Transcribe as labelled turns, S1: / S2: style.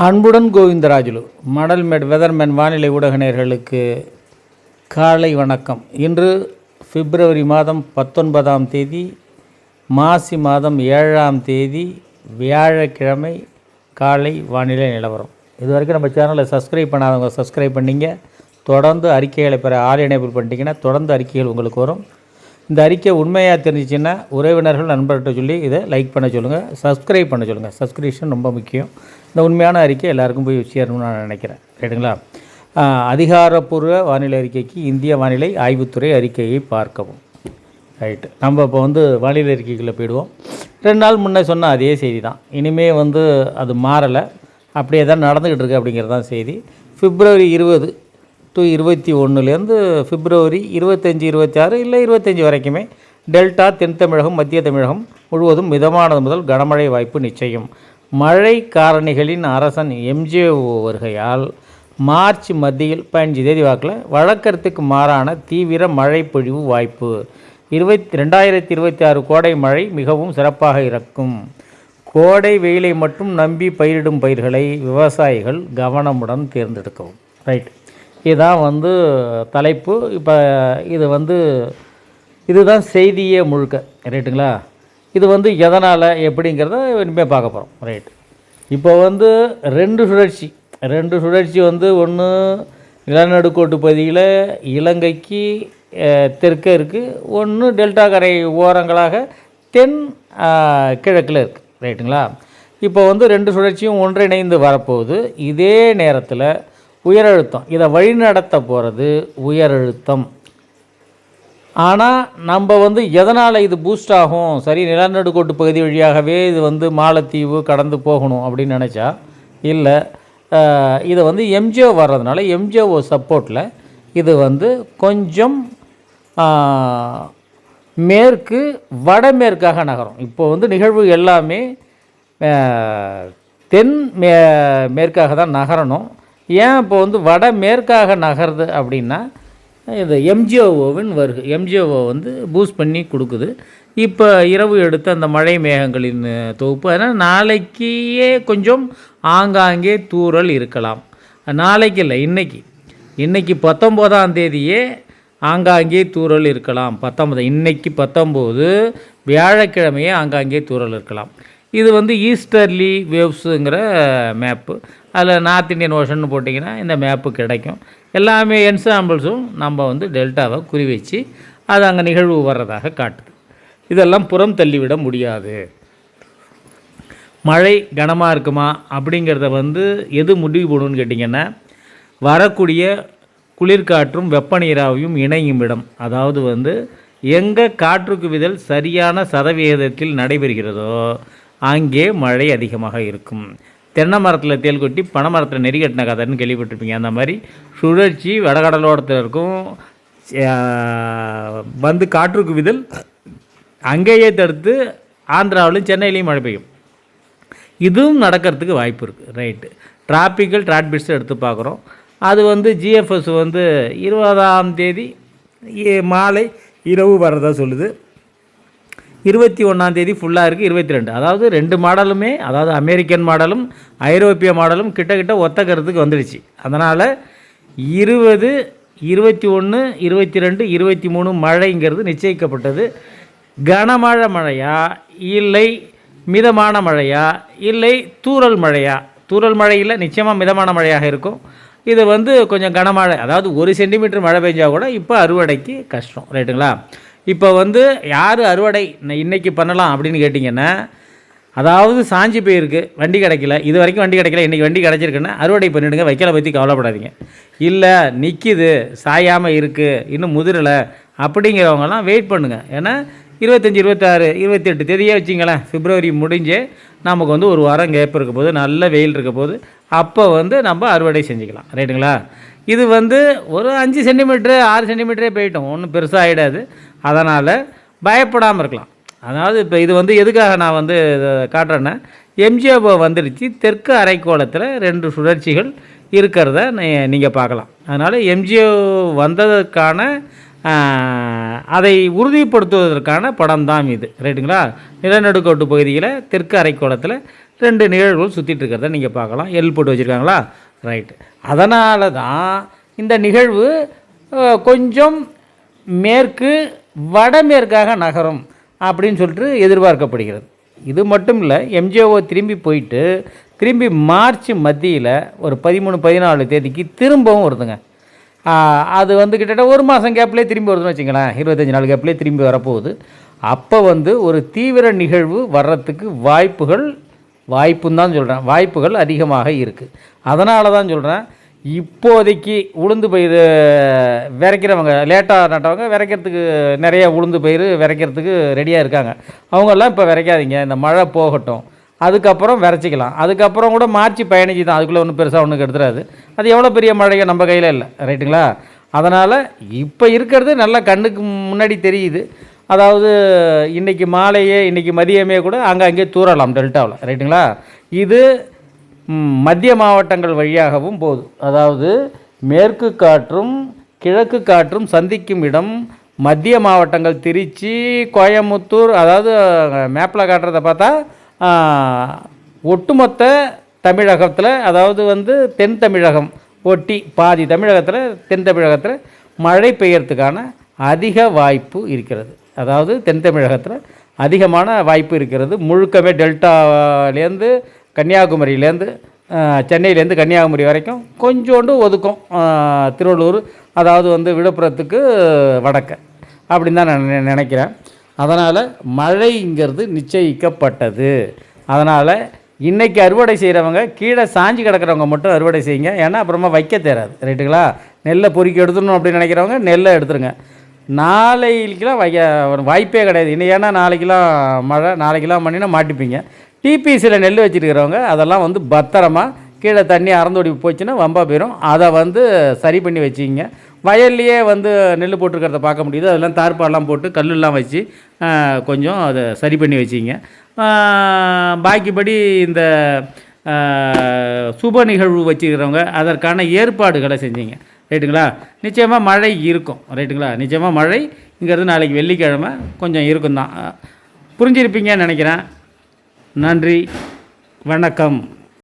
S1: அன்புடன் கோவிந்தராஜுலு மடல் மெட் வெதர்மேன் வானிலை ஊடக நேர்களுக்கு காலை வணக்கம். இன்று பிப்ரவரி மாதம் பத்தொன்பதாம் தேதி மாசி மாதம் ஏழாம் தேதி வியாழக்கிழமை காலை வானிலை நிலவரம். இது வரைக்கும் நம்ம சேனலை சப்ஸ்கிரைப் பண்ணாதவங்க சப்ஸ்கிரைப் பண்ணிங்க. தொடர்ந்து அறிக்கைகளை பெற ஆல் எனேபிள் பண்ணிட்டீங்கன்னா தொடர்ந்து அறிக்கைகள் உங்களுக்கு வரும். இந்த அறிக்கை உண்மையாக தெரிஞ்சிச்சின்னா உறவினர்கள் நண்பர்கிட்ட சொல்லி இதை லைக் பண்ண சொல்லுங்கள் சப்ஸ்கிரைப் பண்ண சொல்லுங்கள் சப்ஸ்கிரிப்ஷன் ரொம்ப முக்கியம். இந்த உண்மையான அறிக்கை எல்லாருக்கும் போய் சேரணும்னு நான் நினைக்கிறேன். ரைட்டுங்களா அதிகாரப்பூர்வ வானிலை அறிக்கைக்கு இந்திய வானிலை ஆய்வுத்துறை அறிக்கையை பார்க்கவும். ரைட்டு நம்ம இப்போ வந்து வானிலை அறிக்கைக்குள்ளே போயிடுவோம். ரெண்டு நாள் முன்னே சொன்ன அதே செய்தி தான் இனிமே வந்து அது மாறலை. அப்படியே தான் நடந்துக்கிட்டு இருக்கு அப்படிங்கிறது தான் செய்தி. பிப்ரவரி இருபது டு இருபத்தி ஒன்றுலேருந்து பிப்ரவரி இருபத்தஞ்சி இருபத்தாறு இல்லை இருபத்தஞ்சி வரைக்குமே டெல்டா தென் தமிழகம் மத்திய தமிழகம் முழுவதும் மிதமானது முதல் கனமழை வாய்ப்பு நிச்சயம். மழை காரணிகளின் அரசன் எம்ஜிஓ வருகையால் மார்ச் மத்தியில் பதினஞ்சு தேதி வாக்கில் வழக்கத்துக்கு மாறான தீவிர மழை பொழிவு வாய்ப்பு. இருபத்தி ரெண்டாயிரத்தி இருபத்தி ஆறு கோடை மழை மிகவும் சிறப்பாக இருக்கும். கோடை வெயிலை மட்டும் நம்பி பயிரிடும் பயிர்களை விவசாயிகள் கவனமுடன் தேர்ந்தெடுக்கவும். ரைட். இதுதான் வந்து தலைப்பு. இப்போ இது வந்து இதுதான் செய்தியே முழுக்க. ரைட்டுங்களா? இது வந்து எதனால் எப்படிங்கிறத இனிமேல் பார்க்க போகிறோம் ரைட் இப்போ வந்து ரெண்டு சுழற்சி. ரெண்டு சுழற்சி வந்து ஒன்று நிலநடுக்கோட்டு பகுதியில் இலங்கைக்கு அஹ், தெற்கே இருக்குது ஒன்று டெல்டா கரை ஓரங்களாக தென் கிழக்கில் இருக்குது ரைட்டுங்களா? இப்போ வந்து ரெண்டு சுழற்சியும் ஒன்றிணைந்து வரப்போகுது. இதே நேரத்தில் உயரழுத்தம். இதை வழிநடத்த போகிறது உயரழுத்தம். ஆனால் நம்ம வந்து எதனால் இது பூஸ்ட் ஆகும்? சரி நிலநடுக்கோட்டு பகுதி வழியாகவே இது வந்து மாலத்தீவு கடந்து போகணும் அப்படின்னு நினச்சா இல்லை இதை வந்து எம்ஜிஓ வர்றதுனால எம்ஜிஓ சப்போர்ட்டில் இது வந்து கொஞ்சம் மேற்கு வடமேற்காக நகரும். இப்போ வந்து நிகழ்வு எல்லாமே தென் மே மேற்காக தான் நகரணும். ஏன் இப்போ வந்து வடமேற்காக நகருது அப்படின்னா இது எம்ஜிஓவின் வருகை எம்ஜிஓ வந்து பூஸ்ட் பண்ணி கொடுக்குது. இப்போ இரவு எடுத்த அந்த மழை மேகங்களின் தொகுப்பு அதனால் நாளைக்கே கொஞ்சம் ஆங்காங்கே தூறல் இருக்கலாம். நாளைக்கு இல்லை இன்றைக்கி இன்றைக்கி பத்தொம்போதாம் தேதியே ஆங்காங்கே தூறல் இருக்கலாம். பத்தொன்பது இன்றைக்கி பத்தொம்போது வியாழக்கிழமையே ஆங்காங்கே தூறல் இருக்கலாம். இது வந்து ஈஸ்டர்லி வேவ்ஸுங்கிற மேப்பு அதில் நார்த் இந்தியன் ஓஷன் போட்டிங்கன்னா இந்த மேப்பு கிடைக்கும். எல்லாமே என்சாம்பிள்ஸும் நம்ம வந்து டெல்டாவை குறி வச்சு அது அங்கே நிகழ்வு வர்றதாக காட்டுது. இதெல்லாம் புறம் தள்ளிவிட முடியாது. மழை கனமாக இருக்குமா அப்படிங்கிறத வந்து எது முடிவு போடணும்னு கேட்டிங்கன்னா வரக்கூடிய குளிர்காற்றும் வெப்பநீராவியும் இணையும் இடம். அதாவது வந்து எங்கே காற்றுக்கு விதல் சரியான சதவிகிதத்தில் நடைபெறுகிறதோ அங்கே மழை அதிகமாக இருக்கும். தென்னை மரத்தில் தேல் கொட்டி பனை மரத்தில் நெறி கட்டின கதைன்னு கேள்விப்பட்டிருப்பீங்க. அந்த மாதிரி சுழற்சி வடகடலோரத்தில் இருக்கும் வந்து காற்றுக்கு விதல் அங்கேயே தடுத்து ஆந்திராவிலும் சென்னையிலையும் மழை பெய்யும். இதுவும் நடக்கிறதுக்கு வாய்ப்பு இருக்குது ரைட்டு. டிராபிக்கல் டிராட்பிட்ஸ் எடுத்து பார்க்குறோம். அது வந்து ஜிஎஃப்எஸ் வந்து இருபதாம் தேதி மாலை இரவு வரதா சொல்லுது. இருபத்தி ஒன்றாந்தேதி ஃபுல்லாக இருக்குது இருபத்தி ரெண்டு. அதாவது ரெண்டு மாடலுமே அதாவது அமெரிக்கன் மாடலும் ஐரோப்பிய மாடலும் கிட்டக்கிட்ட ஒத்த கருத்துக்கு வந்துடுச்சு. அதனால் இருபது இருபத்தி ஒன்று இருபத்தி ரெண்டு இருபத்தி மூணு மழைங்கிறது நிச்சயிக்கப்பட்டது. கனமழை மழையா? இல்லை. மிதமான மழையா? இல்லை. தூரல் மழையா? தூரல் மழையில் நிச்சயமாக மிதமான மழையாக இருக்கும். இது வந்து கொஞ்சம் கனமழை அதாவது ஒரு சென்டிமீட்டர் மழை பெஞ்சால் கூட இப்போ அறுவடைக்கு கஷ்டம் ரைட்டுங்களா? இப்போ வந்து யார் அறுவடை இன்றைக்கி பண்ணலாம் அப்படின்னு கேட்டிங்கன்னா அதாவது சாஞ்சி போயிருக்கு வண்டி கிடைக்கல இது வரைக்கும் வண்டி கிடைக்கல இன்றைக்கி வண்டி கிடச்சிருக்குன்னா அறுவடை பண்ணிவிடுங்க வைக்கலை பற்றி கவலைப்படாதீங்க. இல்லை நிற்கிது சாயாமல் இருக்குது இன்னும் முதிரலை அப்படிங்கிறவங்கலாம் வெயிட் பண்ணுங்கள் ஏன்னா இருபத்தஞ்சி இருபத்தாறு இருபத்தெட்டு தேதியே வச்சிங்களேன் பிப்ரவரி முடிஞ்சு நமக்கு வந்து ஒரு வாரம் கேப் இருக்க போது நல்ல வெயில் இருக்க போது அப்போ வந்து நம்ம அறுவடை செஞ்சுக்கலாம். ரைட்டுங்களா இது வந்து ஒரு அஞ்சு சென்டிமீட்ரு ஆறு சென்டிமீட்டரே போயிட்டோம். ஒன்றும் பெருசாக ஆகிடாது அதனால் பயப்படாமல் இருக்கலாம். அதாவது இப்போ இது வந்து எதுக்காக நான் வந்து இதை காட்டுறேன்னா எம்ஜிஓ வந்துடுச்சு தெற்கு அரைக்கோளத்தில் ரெண்டு சுழற்சிகள் இருக்கிறத நீங்கள் பார்க்கலாம். அதனால் எம்ஜிஓ வந்ததற்கான அதை உறுதிப்படுத்துவதற்கான படம் தான் இது. ரைட்டுங்களா? நிலநடுக்கோட்டு பகுதியில் தெற்கு அரைக்கோளத்தில் ரெண்டு நிகழ்வுகள் சுற்றிட்டு இருக்கிறத நீங்கள் பார்க்கலாம். எல் போட்டு வச்சுருக்காங்களா? ரைட்டு அதனால தான் இந்த நிகழ்வு கொஞ்சம் மேற்கு வடமேற்காக நகரும் அப்படின்னு சொல்லிட்டு எதிர்பார்க்கப்படுகிறது. இது மட்டும் இல்லை எம்ஜிஓ திரும்பி போயிட்டு திரும்பி மார்ச் மத்தியில் ஒரு பதிமூணு பதினாலு தேதிக்கு திரும்பவும் வருதுங்க. அது வந்து கிட்டத்தட்ட ஒரு மாதம் கேப்லேயே திரும்பி வருதுன்னு வச்சுங்களேன் இருபத்தஞ்சி நாள் கேப்லேயே திரும்பி வரப்போகுது. அப்போ வந்து ஒரு தீவிர நிகழ்வு வர்றதுக்கு வாய்ப்புகள் வாய்ப்புன்னு தான் சொல்கிறேன் வாய்ப்புகள் அதிகமாக இருக்குது அதனால தான் சொல்கிறேன் இப்போதைக்கு உளுந்து பயிர் விதைக்கிறவங்க லேட்டாக நட்டவங்க விதைக்கிறதுக்கு நிறைய உளுந்து பயிர் விதைக்கிறதுக்கு ரெடியாக இருக்காங்க. அவங்கெல்லாம் இப்போ விதைக்காதீங்க. இந்த மழை போகட்டும். அதுக்கப்புறம் விதைச்சிக்கலாம். அதுக்கப்புறம் கூட மார்ச் பயணிச்சு தான். அதுக்குள்ளே ஒன்றும் பெருசாக ஒன்றும் கெடுத்துறாது. அது எவ்வளோ பெரிய மழையோ நம்ம கையில் இல்லை. ரைட்டுங்களா அதனால் இப்போ இருக்கிறது நல்லா கண்ணுக்கு முன்னாடி தெரியுது. அதாவது இன்றைக்கி மாலையே இன்றைக்கி மதியமே கூட அங்கங்கே தூறலாம் டெல்டாவில். ரைட்டுங்களா? இது மத்திய மாவட்டங்கள் வழியாகவும் போகுது. அதாவது மேற்கு காற்றும் கிழக்கு காற்றும் சந்திக்கும் இடம் மத்திய மாவட்டங்கள் திருச்சி கோயமுத்தூர் அதாவது மேப்பில் காட்டுறத பார்த்தா ஒட்டுமொத்த தமிழகத்தில் அதாவது வந்து தென் தமிழகம் ஒட்டி பாதி தமிழகத்தில் தென் தமிழகத்தில் மழை பெய்யறதுக்கான அதிக வாய்ப்பு இருக்கிறது. அதாவது தென் தமிழகத்தில் அதிகமான வாய்ப்பு இருக்கிறது. முழுக்கவே டெல்டாலேருந்து கன்னியாகுமரியிலேருந்து சென்னையிலேருந்து கன்னியாகுமரி வரைக்கும் கொஞ்சோண்டு ஒதுக்கும் திருவள்ளூர் அதாவது வந்து விழுப்புரத்துக்கு வடக்க அப்படின்னு தான் நான் நினைக்கிறேன். அதனால் மழைங்கிறது நிச்சயிக்கப்பட்டது. அதனால் இன்றைக்கி அறுவடை செய்கிறவங்க கீழே சாஞ்சு கிடக்கிறவங்க மட்டும் அறுவடை செய்யுங்க. ஏன்னா அப்புறமா வைக்க தேராது ரைட்டுங்களா? நெல்லை பொறுக்கி எடுத்துடணும் அப்படின்னு நினைக்கிறவங்க நெல்லை எடுத்துருங்க. நாளைக்கெலாம் வைக்க ஒரு வாய்ப்பே கிடையாது. இன்னும் ஏன்னா நாளைக்கெலாம் மழை நாளைக்கெலாம் பண்ணினா மாட்டிப்பீங்க. டிபிசியில் நெல் வச்சுருக்கிறவங்க அதெல்லாம் வந்து பத்திரமா கீழே தண்ணி அறந்தோடி போச்சுன்னா வம்பா போயிடும் அதை வந்து சரி பண்ணி வச்சுக்கிங்க. வயல்லையே வந்து நெல் போட்டிருக்கிறத பார்க்க முடியுது. அதெல்லாம் தார்ப்பாலாம் போட்டு கல்லுலாம் வச்சு கொஞ்சம் அதை சரி பண்ணி வச்சிங்க பாக்கிப்படி இந்த சுப நிகழ்வு வச்சுக்கிறவங்க அதற்கான ஏற்பாடுகளை செஞ்சீங்க. ரைட்டுங்களா? நிச்சயமாக மழை இருக்கும். ரைட்டுங்களா? நிச்சயமாக மழைங்கிறது நாளைக்கு வெள்ளிக்கிழமை கொஞ்சம் இருக்கும் தான் புரிஞ்சிருப்பீங்கன்னு நினைக்கிறேன். நன்றி. வணக்கம்.